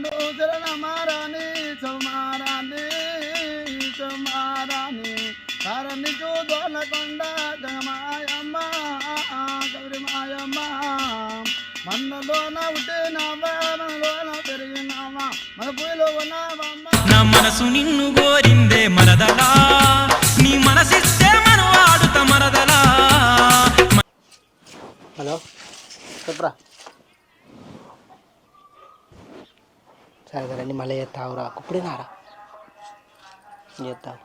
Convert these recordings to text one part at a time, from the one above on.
రెండు శరణమారాని చౌమారాని చౌమారాని. కారణి చూదోలకొండ గమాయమ్మ కబరి మాయమ్మ. మన్నలోన ఉట్టినావా మనలోన పెరిగినావా మన పూలో ఉన్నావమ్మ. నా మనసు నిన్ను గోరిందే మరదలా. నీ మనసిస్తే మనం ఆడుత మరదలా. హలో చెప్పరా. సరే సరే మళ్ళీ చేస్తావురా ఇప్పుడే నారా చేస్తావు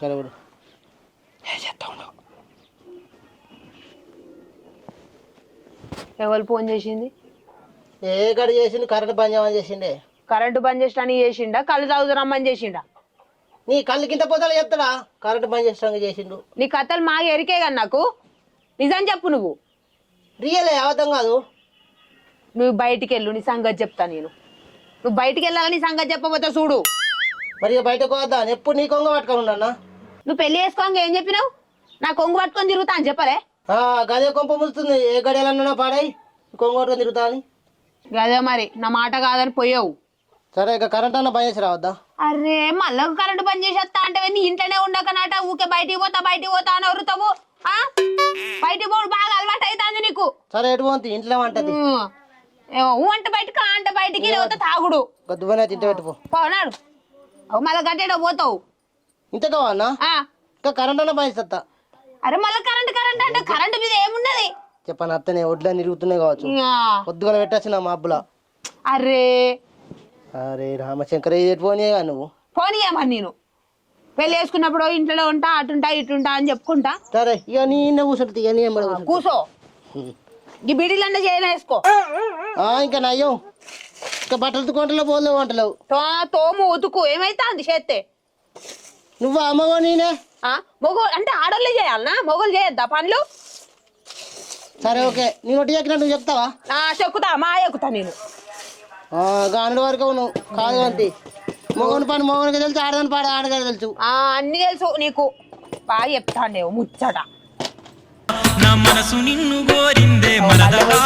సరే ఇప్పుడు చేస్తా ఉండవు ఎవరు ఫోన్ చేసింది? ఏ గడి చేసిండు? కరెంట్ బంద్ చేయమని చేసిండే. కరెంటు బంద్ చేసడానికి చేసిండా? కళ్ళు తాగుతురమ్మని చేసిండా? నీ కళ్ళు కింద పోతాలు చెప్తాడా కరెంట్ బంద్ చేసడానికి చేసిండు. నీ కథలు మా ఎరికే కదా నాకు. నిజం చెప్పు నువ్వు. రియలే అబద్ధం కాదు. నువ్వు బయటికి వెళ్ళు నీ సంగతి చెప్తా నేను. నువ్వు బయటికి వెళ్ళాలని సంగతి చెప్పబోతే చూడు. మరి బయటకు వద్దా ఎప్పుడు నీ కొంగ పట్టుకొని ఉండన్నా నువ్వు పెళ్ళి చేసుకోంగా ఏం చెప్పినావు? నా కొంగు పట్టుకొని తిరుగుతా అని చెప్పలే? ఆ, గదే కొంప ములుస్తుంది. ఏ గడియాలన్నా పాడాయి కొంగ పట్టుకొని తిరుగుతా అని. అదే మరి నా మాట కాదని పోయావు. సరే ఇక కరెంట్ అన్న బంద్ చేసి రావద్దా? అరే మళ్ళీ కరెంటు బంద్ చేసేస్తా అంటే నీ ఇంట్లోనే ఉండకనాట ఊకే బయటికి పోతా బయటికి పోతా అని వరుతావు ఆ? బయటికి పోడు బాగా అలవాటు అవుతుంది నీకు. సరే ఎటు పోతుంది ఇంట్లో వంటది. అంటే బయటకు అంటే బయటికి లేకపోతే తాగుడు. తింటే పెట్టుకో పోనాడు మళ్ళీ గట్టేటో పోతావు. ఇంత. ఇంకా కరెంట్ అన్న అరే మళ్ళీ కరెంట్ కరెంట్ అంటే కరెంట్ మీద ఏమున్నది? చెప్పాను అత్తనే ఒడ్లని తిరుగుతున్నాయి కావచ్చు. ఆ. పొద్దుగల పెట్టచ్చు నా మబ్బుల అరే. అరే రామశంకర్ ఇది ఎటు పోనీ నువ్వు? పోనీ ఏమని నేను. పెళ్ళి చేసుకున్నప్పుడు ఇంట్లో ఉంటా అటుంటా ఇటుంటా అని చెప్పుకుంటా. సరే ఇక నీ కూర్చుంటుంది ఇక ఈ బిడిలన్నా చేయని వేసుకో. ఆ, ఇంకా నయ్యం. ఇంకా బట్టలు కొంటలో పోలేవు వంటలేవు తో తోము ఉతుకు. ఏమైతుంది చేస్తే నువ్వు అమ్మగో నేనే? మొగో అంటే ఆడోళ్ళే చేయాలనా? మొగోళ్ళు చేయొద్దా పనులు? సరే ఓకే. నేను ఒట్టి ఎక్కినట్టు నువ్వు చెప్తావా? ఆ చెక్కుతా మా ఎక్కుతా నేను. ఆ, గానుడి వరకు నువ్వు కాదు అంతే మొగని పని మొగనికి తెలుసు ఆడదాని పాడ ఆడగానే తెలుసు. ఆ అన్ని తెలుసు నీకు. బాగా చెప్తాండేవు ముచ్చట. మనసు నిన్ను గోరిందే మరదలా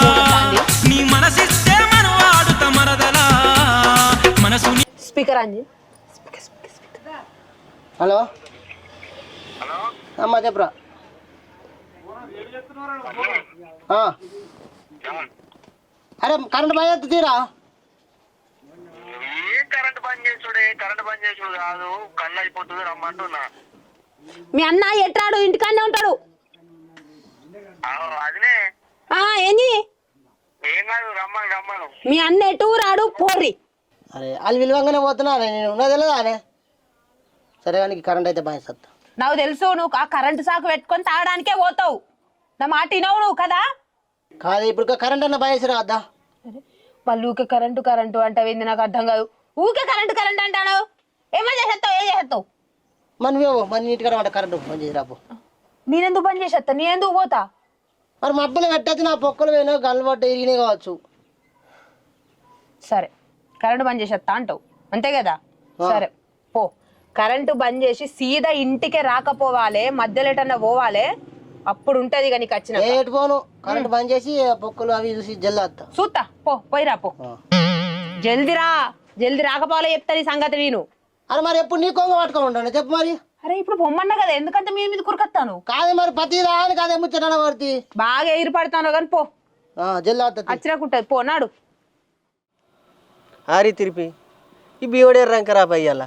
నీ మనసిస్తే మనం ఆడుత మరదలా మనసు స్పీకర్ అంజి హలో? అమ్మా చెప్పరా? ఆ. అరే కరెంట్ బాగా తీరా? ఏ కరెంట్ బంద్ చేసుడే కరెంట్ బంద్ చేసుడు కాదు. కళ్ళు అయిపోతుంది రమ్మంటున్నా. మీ అన్న ఎట్రాడు? ఇంటికాడనే ఉంటాడు. ఏంది? మీ అన్న ఎటు రాడు? పోర్రి. అరే వాళ్ళు విలువంగానే పోతున్నా నేను ఉన్నది తెలియదా అనే సరే కానీ కరెంట్ అయితే బాగా సత్తా నాకు తెలుసు నువ్వు ఆ కరెంటు సాకు పెట్టుకొని తాగడానికే పోతావు. నా మాట వినవు నువ్వు కదా? కాదు ఇప్పుడు కరెంట్ అన్న బాగా రావద్దా వాళ్ళు ఊకే కరెంటు కరెంటు అంటావేంది నాకు అర్థం కాదు. ఊకే కరెంటు కరెంట్ అంటాను. ఏమో చేసేస్తావు ఏం చేసేస్తావు? నువ్వేవో మరి నీట్గా కరెంట్ బంద్ చేసి రాపో నేనెందుకు బంద్ చేసేస్తా నేనెందుకు పోతా? మరి మబ్బులు పెట్టచ్చు నా పొక్కలు పోయినా గల్లు పట్ట ఇరిగినాయి కావచ్చు. సరే. కరెంటు బంద్ చేసేస్తా అంటావు. అంతే కదా? సరే. పో. కరెంటు బంద్ చేసి సీదా ఇంటికే రాకపోవాలి మధ్యలో ఎటన్నా పోవాలి అప్పుడు ఉంటది ఇక నీకు వచ్చిన పోను కరెంట్ బంద్ చేసి పొక్కలు అవి చూసి జల్లేస్తా చూస్తా పో పోయిరా పో. జల్దీ రా జల్దీ రాకపోవాలో చెప్తా నీ సంగతి నేను. అరే మరి ఎప్పుడు నీ కొంగ పట్టుకొని ఉంటాను? చెప్పు మరి. అరే ఇప్పుడు పొమ్మన్నా కదా ఎందుకంటే మీ మీద కురకత్తాను? కాదు మరి ప్రతి రాని కాదే ముచ్చట పడితే బాగా ఎగిరి పడతాను కానీ పో వచ్చినాకుంటది పో నాడు. ఆరి తిరిపి. ఈ బీవడే రంకరా అయ్యాల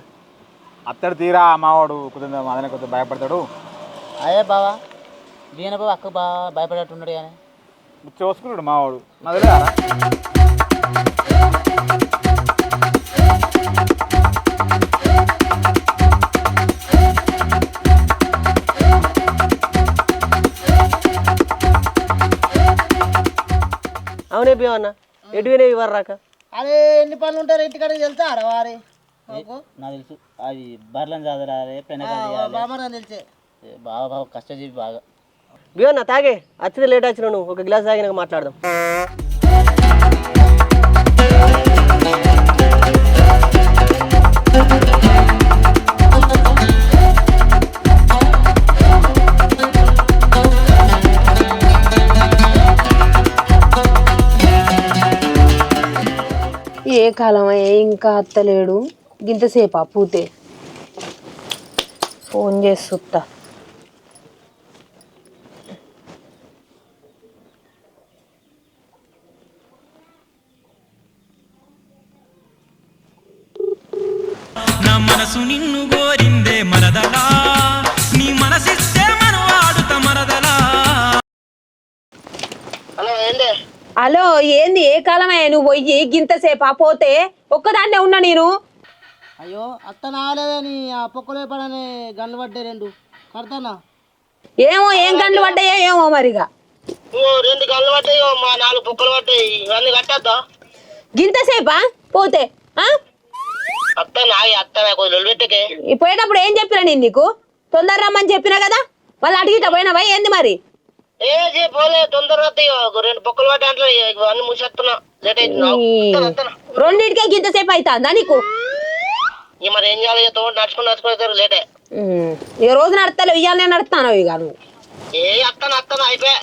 అత్తడు తీరా మావాడు కొంచెం అదనే కొంచెం భయపడతాడు. అదే బావా దీని బాబు అక్క బాగా భయపడేట్టున్నాడు కానీ చూసుకున్నాడు మావాడు. నాకు బీవన్న ఎటు వినే ఇవ్వరు రాక అరే ఎన్ని పనులు ఉంటారు ఇంటికాడ వెళ్తారా వారి? నాకు తెలుసు. అది బర్లను చదరాలి పెనకాలి బామరా తెలిసే. బాగా బాగా కష్టజీవి బాగా. బీవన్న తాగే. వచ్చింది లేట్ వచ్చిన నువ్వు. ఒక గ్లాస్ తాగినాక మాట్లాడదాం. ఏ కాలం ఇంకా అత్తలేడు గింతసేపా పూతే. ఫోన్ చేసి చూస్తా నా మనసు నిన్ను గోరిందే మరదలా హలో ఏంది? ఏ కాలం అయ్యా నువ్వు పోయి? గింతసేపా? పోతే ఒక్కదాన్నే ఉన్నా నేను. అయ్యో అత్త నాలేదని ఆ పొక్కలే పడని గన్ను పడ్డాయి రెండు. కడతానా? ఏమో ఏం గంటలు పడ్డాయో ఏమో మరిగా. రెండు గన్ను పడ్డాయి మా నాలుగు పొక్కలు పడ్డాయి. ఇవన్నీ కట్టద్దా? గింతసేపా? పోతే ఆ? అత్త నాయి అత్త నాకు ఈ పోయేటప్పుడు ఏం చెప్పినా నేను నీకు? తొందర రమ్మని చెప్పినా కదా? మళ్ళీ అడిగిట పోయినావా? ఏంది మరి? ఏ చే పోలే తొందరగా రెండు పొక్కలు పడ్డా అంటే ఇవన్నీ మూసేస్తున్నా. లేట్ అవుతుంది రెండింటికే గింతసేపు అవుతుందా నీకు? ఇక మరి ఏం చేయాలి తోడు నడుచుకుని నడుచుకుంటారు లేటే. ఈ రోజు నడతలేవు ఇవాళ నేను నడుస్తాను ఇక నువ్వు. ఏ అత్తను అత్తను అయిపోయా.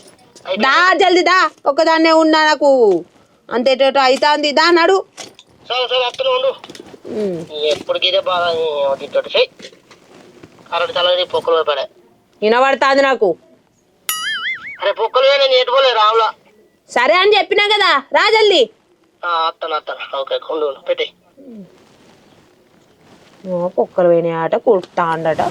దా జల్ది దా ఒక్కదాన్నే ఉన్నా నాకు. అంతేటో అవుతుంది దా నడు. సరే సరే అత్తను ఉండు. ఎప్పటికి ఇదే బాగా చెయ్యి కరెంట్ తల పొక్కలు పడే. వినబడుతుంది నాకు. అరే పొక్కలు నేను ఎటుపోలే రావులా సరే అని చెప్పినా కదా రా జల్ది. అత్తను అత్తను. ఓకే ఉండు పెట్టి. కుక్కలు పోయినాయి ఆట కుట్టా అండట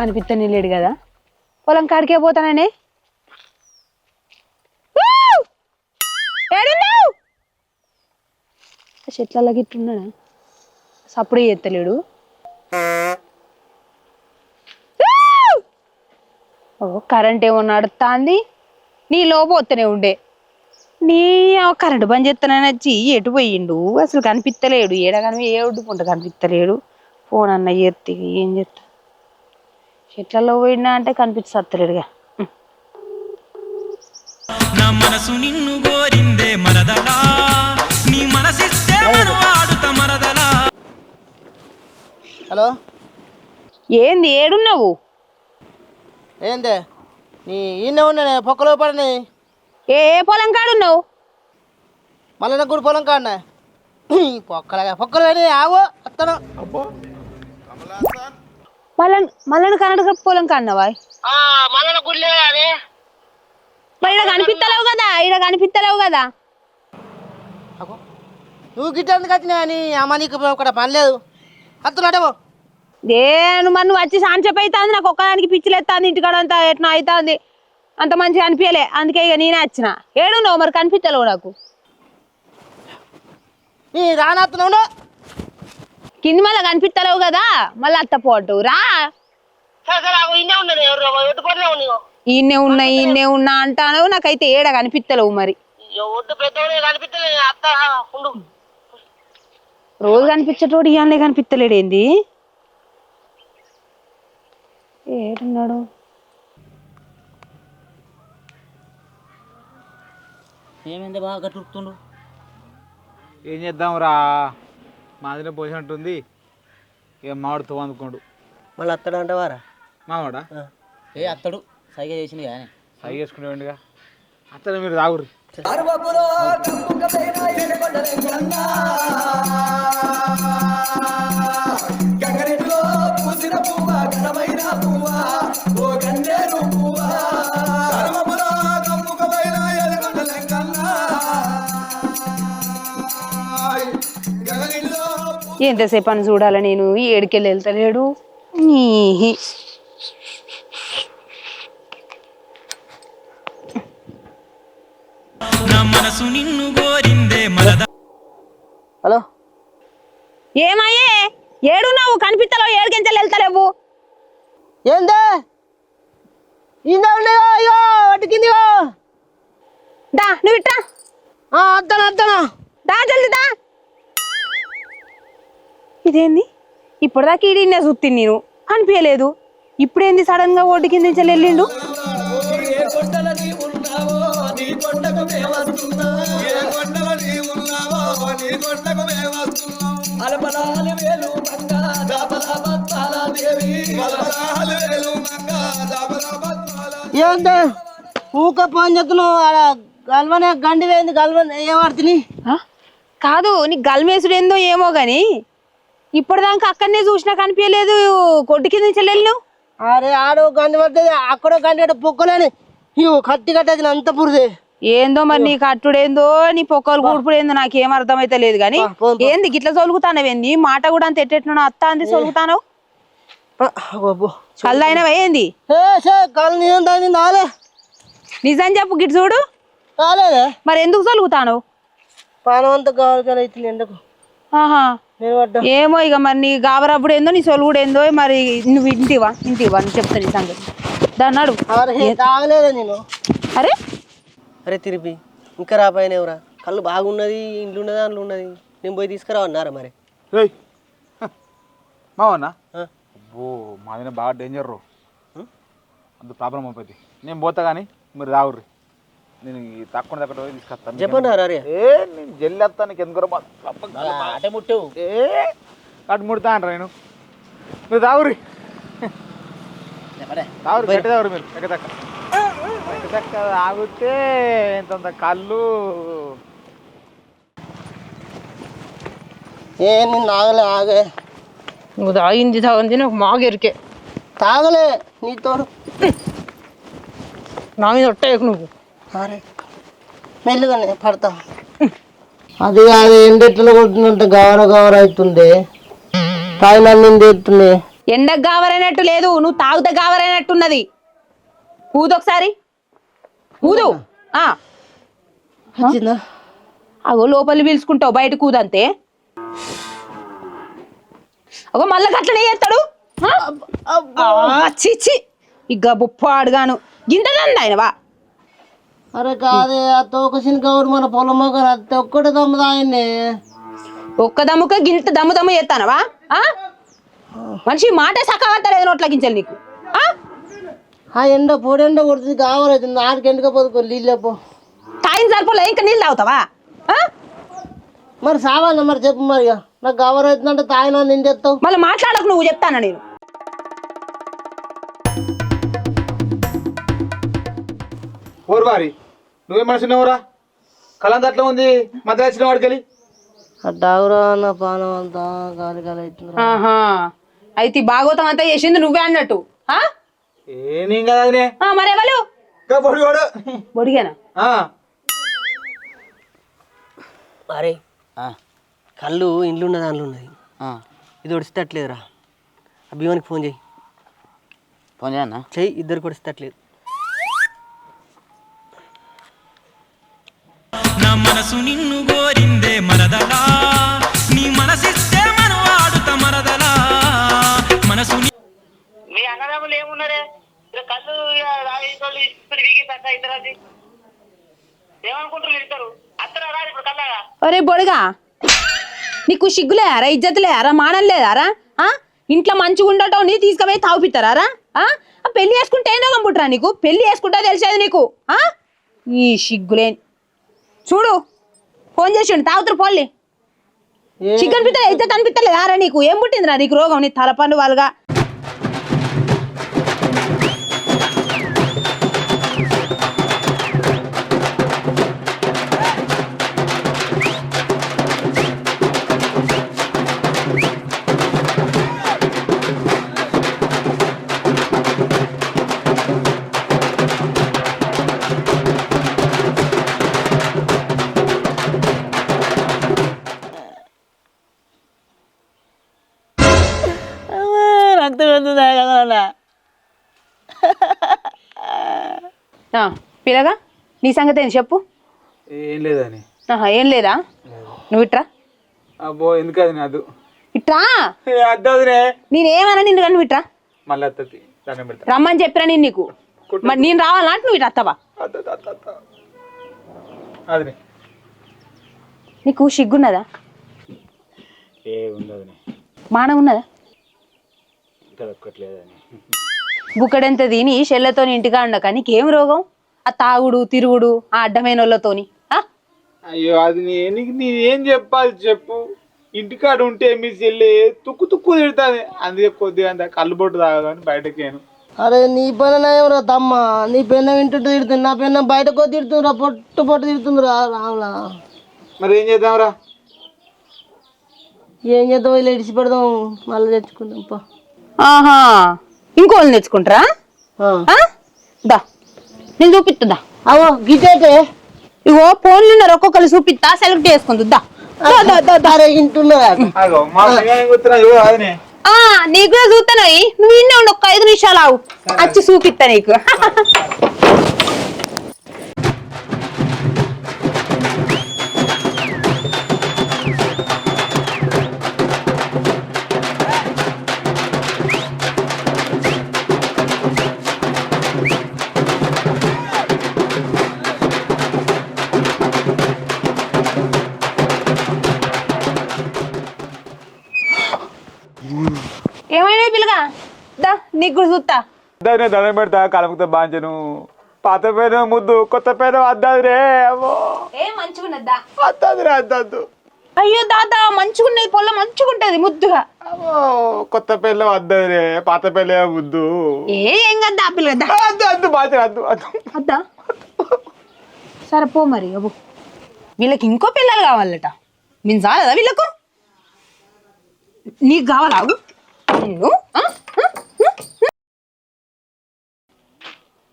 కనిపిస్తని లేడు కదా. పొలం కాడికే పోతాననే. చెట్లలో గిట్టున్నాడా సప్పుడు చేస్తలేడు ఓ కరెంట్ ఏమో నడుస్తుంది నీ లోపు ఉండే. నీ కరెంట్ బంద్ చేస్తానని వచ్చి ఎటు పోయిండు? అసలు కనిపిస్తలేడు ఏడ కనిపి ఏ ఒడ్డుకుంట కనిపిస్తలేడు ఫోన్ అన్న చేస్తే ఏం చేస్తా చెట్లలో పోయినా అంటే కనిపించలేడుగా నా మనసు నిన్ను కోరిందే మరదలా. నీ మనసిస్తే మరదలా. హలో? ఏంది ఏడున్నావు? ఏందే? నీ ఈయన ఉన్నానే పొక్కలు పడని. ఏ ఏ పొలం కాడున్నావు? మళ్ళీ కూడా పొలం కాడనే. పొక్కలుగా పొక్కలు పడి ఆవు అత్తను మళ్ళీ మళ్ళీ కన్నడ పొలం కాడినవా మళ్ళీ గుళ్ళే కానీ మరి ఇక్కడ కనిపిస్తలేవు కదా ఇక్కడ కనిపిస్తలేవు కదా. నువ్వు గిట్టేందుకు వచ్చినా అని అమ్మ నీకు ఇక్కడ పని లేదు. అత్తున్నాడేమో నేను మరి నువ్వు వచ్చి సాంచప్ అవుతుంది నాకు ఒక్కదానికి పిచ్చిలేస్తుంది ఇంటికాడ అంతా ఎట్లా అవుతుంది అంత మంచిగా అనిపించలే అందుకే ఇక నేనే వచ్చిన. ఏడున్నావు మరి కనిపించలేవు నాకు. నీ రానత్తున్నావు కింది మళ్ళీ కనిపిస్తలేవు కదా. మళ్ళీ అత్త పోటు. రా. ఈయనే ఉన్నా ఈయనే ఉన్నా అంటాను నాకైతే ఏడ కనిపిస్తలేవు మరి. రోజు కనిపించేటోడు ఇవాళ కనిపిస్తలేడు ఏంది ఏడున్నాడు? ఏమైంది బాగా ఏం చేద్దాం రా మాదిరి పోసినట్టుంది ఇక మామిడితో అందుకోండు. మళ్ళీ అత్తడంటే వారా? మావాడా? ఏ అత్తడు సైగా చేసింది కానీ. సై చేసుకునేవాడిగా అతను మీరు తాగురు ఎంతసేపు అని చూడాలి నేను? ఏడికెళ్ళి వెళ్తలేడు. ఈ నా మనసు నిన్ను కోరిందే మరద హలో? ఏమయ్యే? ఏడున్నావు? కనిపిస్తలేవు ఏడికెంచెల్ వెళ్తలేవు. ఏందే? ఇందా ఉండేవో అయ్యో దా నువ్వు ఇట్రా. అత్తను అత్తను. దా జల్ది దా. ఇదేంది? ఇప్పటిదాకా ఈడినే చూస్తుంది నేను అనిపించలేదు ఇప్పుడేంది సడన్గా ఒడ్డు కింద నుంచి వెళ్ళిండు? ఏంటే ఊక పని చెప్తున్నావు ఆడ గల్వనే గండి వేయింది గల్వనే ఏమడుతుంది? కాదు నీ గల్మేసుడు ఏందో ఏమో గాని ఇప్పటిదాకా అక్కడనే చూసినా కనిపించలేదు. కొడ్డు కింద నుంచి వెళ్ళినావు? అరే ఆడో గండి పడుతుంది అక్కడో గండి పొక్కలేని. ఇవి కట్టి కట్టేది అంత పురిదే. ఏందో మరి నీ కట్టుడేందో నీ పొక్కలు కూడుపుడు ఏందో నాకేం అర్థమైతే లేదు పో. ఏంది గిట్ల సొలుగుతానవేంది మాట కూడా అంత ఎట్టెట్లున్నా అత్త అంది సొలుగుతాను కళ్ళు అయినవా ఏంది? ఏ సే కళ్ళు నేను దాన్ని నాలే. నిజం చెప్పు గిట్ చూడు. మరి ఎందుకు సొలుగుతాను కావాలి ఆహా. ఏమో ఇక మరి నీ గాబరప్పుడు ఏందో నీ సొలుగుడు ఏందో మరి నువ్వు ఇంటివా ఇంటివా అని చెప్తాను ఈ సంగతి. దాన్ని అడుగు అరే తాగలేదే నేను అరే? అరే తిరిపి ఇంకా రాపోయిన ఎవరా? కళ్ళు బాగున్నది ఇంట్లో ఉన్నది అందులో ఉన్నది. నేను పోయి తీసుకురా అన్నారా మరి? మావన్నా. అబ్బో మాదిన బాగా డేంజర్ రో. అంత ప్రాబ్లం అవుతుంది నేను పోతా కానీ మీరు రావుర్రి. నేను తక్కువ తక్కువ పోయి తీసుకొస్తాను. చెప్పండి అరే ఏ నేను జల్లేస్తాను నీకు ఎందుకు అటే ముట్టు. ఏ అటు ముడతా అంటారా నేను. మీరు రావుర్రి రావురు గట్టి తాగురు మీరు. ఎక్కదక్క ఎక్కదక్క తాగితే ఇంత కళ్ళు. ఏ నేను తాగలే ఆగే. నువ్వు తాగింది తాగింది నాకు మాగెరికే తాగలే నీతోడు నా మీద ఒట్టేయకు నువ్వు. మెల్లుగానే పడతా. అది కాదు ఎండెట్లో కొట్టినంత గవర గవర అవుతుంది. తాగిన నింది ఎత్తుంది ఎండకు గావరైనట్టు లేదు నువ్వు తాగితే గావరైనట్టున్నది. ఊదు ఒకసారి. ఊదు. ఆ. వచ్చిందా అగో లోపలి పీల్చుకుంటావు బయట కూదంతే అగో మళ్ళీ అట్లనే చేస్తాడు. ఛీ. ఇక బొప్ప అడగాను గింటదండి ఆయనవా అరే కాదే ఆ తోకసిన గౌరు మన పొలం మొగరు అది ఒక్కటే తమ్ముడు ఆయన్ని ఒక్క దమ్ముక గింత దమ్ము దమ్ము చేస్తానవా ఆ? మనిషి మాట సక్కవత్తలేదు నోట్ల గింజలు నీకు ఆ? ఆ ఎండ పొడి ఎండ కొడుతుంది కావాలి నాటికి ఎండక పోదుకో నీళ్ళపో తాగిన సరిపోలే ఇంకా నీళ్ళు తాగుతావా ఆ? మరి సావాలి మరి చెప్పు మరి ఇక. నాకు గవర అవుతుందంటే తాగిన నింది ఎత్తావు మళ్ళీ మాట్లాడకు నువ్వు చెప్తానా నేను ఓరు వారి నువ్వేం మనిషినవురా? కళంత అట్లా ఉంది మధ్య వచ్చిన వాడికి వెళ్ళి ఆ డాగురా అన్న పానం అంతా గాలి గాలి అవుతుంది ఆహా. అయితే ఈ భాగవతం అంతా చేసింది నువ్వే అన్నట్టు. ఆ? కదా. ఆ, బొడిగానా. అరే కళ్ళు ఇంట్లో ఉన్న దాంట్లో ఉన్నది. ఇది ఒడిస్తట్లేదురా ఆ భీమానికి ఫోన్ చేయి. ఫోన్ చేయన్నా చెయ్యి ఇద్దరు కొడిస్తట్లేదు మనసు నిన్ను గోరిందే మరదలా. నీ మనసిస్తే మనం ఆడుత మరదలా. మనసు ని- మీ అన్నదమ్ములు ఏమున్నారే? కళ్ళు ఇప్పుడు వీగి పెద్ద ఇద్దరు ఏమనుకుంటారు ఇద్దరు? అత్తరా ఇప్పుడు ఒరే బొడిగా నీకు సిగ్గులేరా మానం లేదారా ఆ? ఇంట్లో మంచిగా ఉండటం నీ తీసుకుపోయి తాగుపిస్తారా పెళ్ళి చేసుకుంటే ఏందో కంపుట్రా నీకు? పెళ్ళి చేసుకుంటా తెలిసేది నీకు ఆ? ఈ సిగ్గులే చూడు. ఫోన్ చేసిండు. తాగుతారు పోల్లి సిగ్గు అనిపిస్తా ఇజ్జత్ అనిపిస్తలేదారా నీకు? ఏం పుట్టిందిరా నీకు రోగం? నీ తలపండు వాళ్ళగా. నీ సంగతి ఏంటి చెప్పు. ఏం లేదని ఏం లేదా? నువ్వు ఇట్రా. అబ్బో ఎందుకు అది నాదు? ఇట్రా. అద్దదునే నేనేమన్నా నిన్ను కానీ ఇట్రా? మళ్ళీ అత్తది రమ్మని చెప్పినా నేను నీకు. మరి నేను రావాలా అంటే నువ్వు ఇటు వస్తావా అత్త అత్త అత్త అదినే నీకు సిగ్గున్నదా? మానం ఉన్నదా? బుక్కడెంత తిని షెల్లతో ఇంటిగా ఉండక నీకేం రోగం? ఆ తాగుడు తిరుగుడు ఆ అడ్డమైన వాళ్ళతోని? అయ్యో అది నేనేం చెప్పాలి చెప్పు. ఇంటికాడ ఉంటే మీ చెల్లి తుక్కు తుక్కు తిడుతుంది. అందుకే కొద్దిగా అంత కళ్ళు బొట్టు తాగదని బయటకేను. అరే నీ పైన ఏమరా తమ్మ నీ పెన్న వింటుంటే తిడుతుంది. నా పెన్న బయటకు తిడుతుందిరా పొట్టు పొట్టు తిడుతుందిరా రాములా. మరి ఏం చేద్దాంరా? ఏం చేద్దాం? ఇలా ఇడిచి పెడదాం. మళ్ళీ తెచ్చుకుందాం పా. ఆహా ఇంకోళ్ళని తెచ్చుకుంటారా? ఆ? దా. నేను చూపిస్తుందా అవో గిటేటే ఇగో ఫోన్లు ఉన్నారు ఒక్కొక్కరు చూపిస్తా సెలెక్ట్ చేసుకుంది నీకు కూడా చూస్తాను నువ్వు ఇన్నే ఉండు ఐదు నిమిషాలు ఆవు వచ్చి చూపిస్తా నీకు. నీకు కూడా చూస్తా. దాన్ని దండం పెడతా కలముతో బాంచను పాత పేరు ముద్దు కొత్త పేరు అద్దాది రే అమ్మో ఏ మంచిగున్నదా అద్దాది రే అద్దద్దు అయ్యో దాదా మంచిగున్నది పొల్ల మంచిగుంటది ముద్దుగా. అమ్మో కొత్త పిల్ల అద్దది రే పాత పిల్ల ముద్దు. ఏ ఏం కదా ఆ పిల్లగా దా అద్దు అద్దు బాంచను అద్దు అద్దు. అద్దా? సరే పో మరి అబ్బు వీళ్ళకి ఇంకో పిల్లలు కావాలట. నేను చాలదా వీళ్ళకు? నీకు కావాలా అబ్బు? నిన్ను? ఆ? ఆ?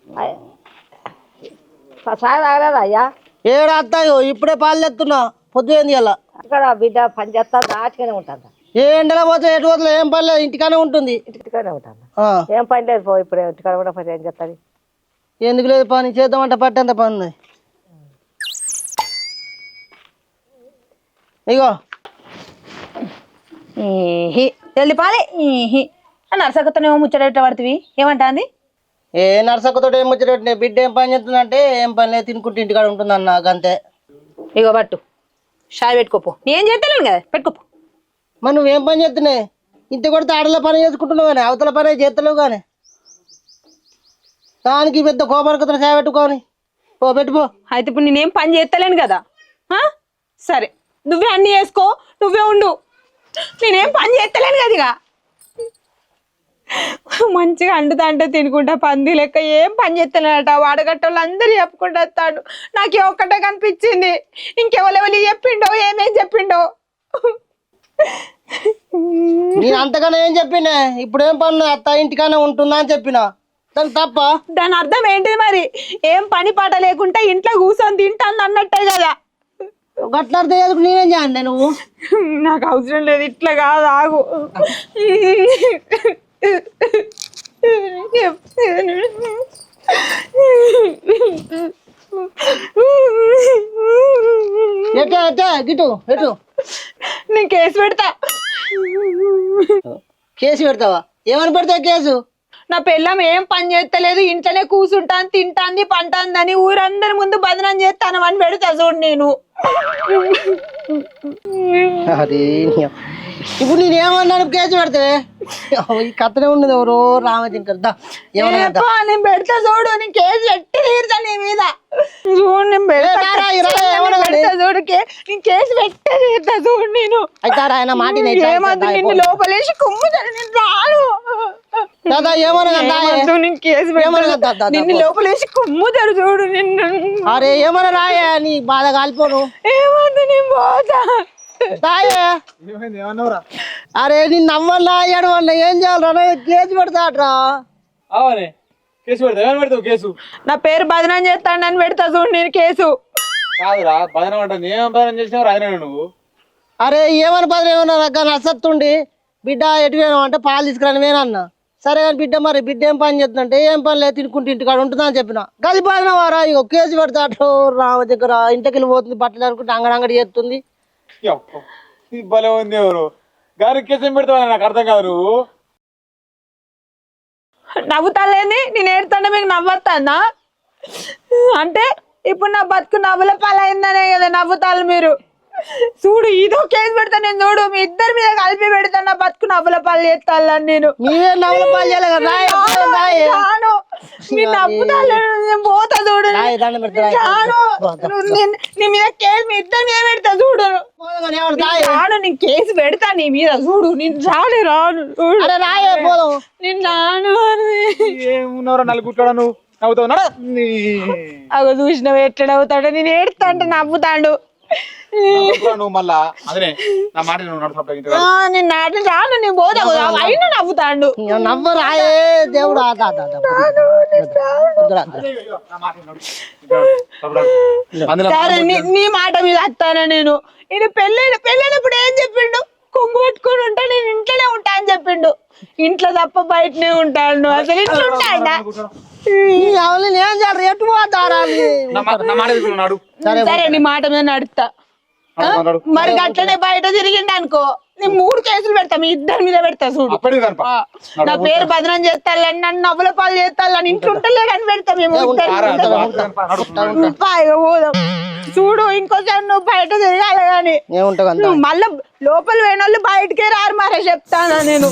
సాయం తాగలేదా అయ్యా? ఇప్పుడే పాలు పొద్దు ఏంది అలా అక్కడ బిడ్డ పని చేస్తా దాచుగానే ఉంటుంది. ఏ ఎండలో పోతే ఎటు పోతే ఏం పని లేదు ఇంటికానే ఉంటుంది. ఇంటికానే ఉంటుంది. ఆ, ఏం పని లేదు పో ఇప్పుడు ఇంటికాడ కూడా పని ఏం చేస్తుంది ఎందుకు లేదు పని? చేద్దామంటే పట్టేంత పని ఉంది. ఇగో. ఈహి నరసకతనేమో ముచ్చట పడుతుంది? ఏమంటాంది? ఏ నర్సక్కతో ఏం ముచ్చట బిడ్డ ఏం పని చేస్తుందంటే ఏం పని లేదు తినుకుంటే ఇంటికాడ ఉంటుంది అన్న అంతే ఇగో పట్టు. షాయ్ పెట్టుకోపో నేను చేస్తాను కదా పెట్టుకోపో మరి నువ్వేం పని చేస్తున్నాయి ఇంత కొడితే ఆడల పని చేసుకుంటున్నావు కానీ అవతల పని చేస్తలేవు కానీ. దానికి పెద్ద కోపరకతో సేవ పెట్టుకోని. ఓ పెట్టుకో అయితే ఇప్పుడు నేనేం పని చేస్తలేను కదా? సరే. నువ్వే అన్ని చేసుకో నువ్వే ఉండు. నేనేం పని చేస్తలేను కదా ఇక. మంచిగా అండుతా అంటే తినుకుంటా పంది లెక్క ఏం పని చేస్తలేనట వాడగట్టోళ్ళు అందరూ చెప్పుకుంటూ వస్తాడు. నాకు ఒక్కటే కనిపించింది. ఇంకెవరెవరు చెప్పిండో ఏమేం చెప్పిండో. నేను అంతగానే ఏం చెప్పినే? ఇప్పుడేం పని అత్త ఇంటికానే ఉంటుందా అని చెప్పిన? దానికి తప్ప? దాని అర్థం ఏంటిది మరి? ఏం పని పాట లేకుండా ఇంట్లో కూర్చొని తింటాను అన్నట్టే కదా. గట్ల అర్థం నేనేం చేయండి నువ్వు నాకు అవసరం లేదు. ఇట్లా కాదు ఆగు. ఎట్లా ఎట్లా? గిటు ఎటు? నేను కేసు పెడతా. కేసు పెడతావా? ఏమని పెడతావు కేసు? నా పిల్లం ఏం పని చేస్తలేదు ఇంట్లోనే కూర్చుంటాను తింటాంది పంటాందని ఊరందరి ముందు బదనం చేస్తాను అని పెడతా చూడు నేను. నీ- ఇప్పుడు నేను ఏమన్నాను? కేసు పెడితే ఈ కథనే ఉన్నది ఎవరో రామచంకర్ దా ఏమన్నా నేను పెడతా చూడు నేను కేసు పెట్టి తీరుతా నీ మీద. చూడు నేను పెడతా చూడు నేను కేసు పెట్టే తీరుతా చూడు నేను. అయితే ఆయన మాట ఏమద్దు నిన్ను లోపలేసి కుమ్ముతాను నేను రాను. దాదా ఏమన్నా నేను కేసు ఏమన్నా నిన్ను. లోపలేసి కుమ్ముతాడు చూడు నిన్ను. అరే ఏమన్నా రాయా నీ బాధ కాలిపోను. ఏమద్దు నేను పోతా. అరే నీ నవ్వల్లా ఏడవల్లా ఏం చేయాలరా కేసు పెడతాడ్రా? అవనే కేసు పెడతావు ఏమని పెడతావు కేసు? నా పేరు బదనం చేస్తాడని పెడతా చూడు నేను కేసు. కాదురా బదనం అంటే ఏం బదనం చేసినావు? నువ్వు. అరే ఏమని పదవి ఏమన్నా నాకు నచ్చత్తుండి బిడ్డ ఎటు అంటే పాలు తీసుకురాని వేనన్నా సరే కానీ బిడ్డ మరి బిడ్డ ఏం పని చేస్తుందంటే ఏం పని లేదు తినుకుంటే ఇంటికాడ ఉంటుందా అని చెప్పిన. గది వారా ఇక కేసు పెడతాడు రామ దగ్గర. ఇంటికి వెళ్ళిపోతుంది బట్టలు అనుకుంటే అంగడంగడి చేస్తుంది. యప్ప, భలే ఉంది ఎవరు? గారు కేసం ఏం నాకు అర్థం కాదు నువ్వు? నవ్వుతాలేని నేను ఏడుతాను మీకు నవ్వుతానా అంటే ఇప్పుడు నా బతుకు నవ్వుల పాలైందనే కదా నవ్వుతారు మీరు. చూడు ఇదో కేసు పెడతా నేను చూడు మీ ఇద్దరి మీద కలిపి పెడతా నా బతుకు నవ్వుల పళ్ళు ఎత్తాలని నేను రాను నేను పోతా చూడు. రాను. నీ మీద కేసు మీ ఇద్దరి మీద పెడతా చూడు. రాను నేను కేసు పెడతా నీ మీద చూడు. నేను రాలే రాను నేను రాను అని ఏమున్నారో నలుగుట్టాడా నువ్వు? నవ్వుతావు. నీ- అగో చూసినవి ఎట్లా అవుతాడో నేను ఏడుతా అంటే నవ్వుతాడు. నువ్వు మళ్ళా అదే నా మాట నువ్వు నడుపు ఆ, నేను నాటి రాను నేను పోతా అయినా నవ్వుతాడు. నవ్వు రాయే దేవుడు. సరే నీ- మాట మీద వస్తానా నేను? ఇది పెళ్ళైన పెళ్ళైనప్పుడు ఏం చెప్పిండు? కొంగు పట్టుకొని ఉంటా నేను ఇంట్లోనే ఉంటా అని చెప్పిండు. ఇంట్లో తప్ప బయటనే ఉంటాడు అసలు ఇంట్లో ఉంటాడా? నేను చేయాలి? ఎటు పోతారా? సరే నీ మాట మీద నడుస్తా. ఆ? నడు, నడు. మరి అట్లనే బయట తిరిగిండు అనుకో. నేను మూడు కేసులు పెడతా మీ ఇద్దరి మీద పెడతా చూడు. నా పేరు బదనం చేస్తాలని నన్ను నవ్వుల పాలు చేస్తాలని ఇంట్లో ఉంటలేడని పెడతా మేము చూడు ఇంకోసారి నువ్వు బయట తిరగాలి కానీ. నువ్వు మళ్ళా లోపల పోయిన వాళ్ళు బయటకే రారు మరే చెప్తానా నేను.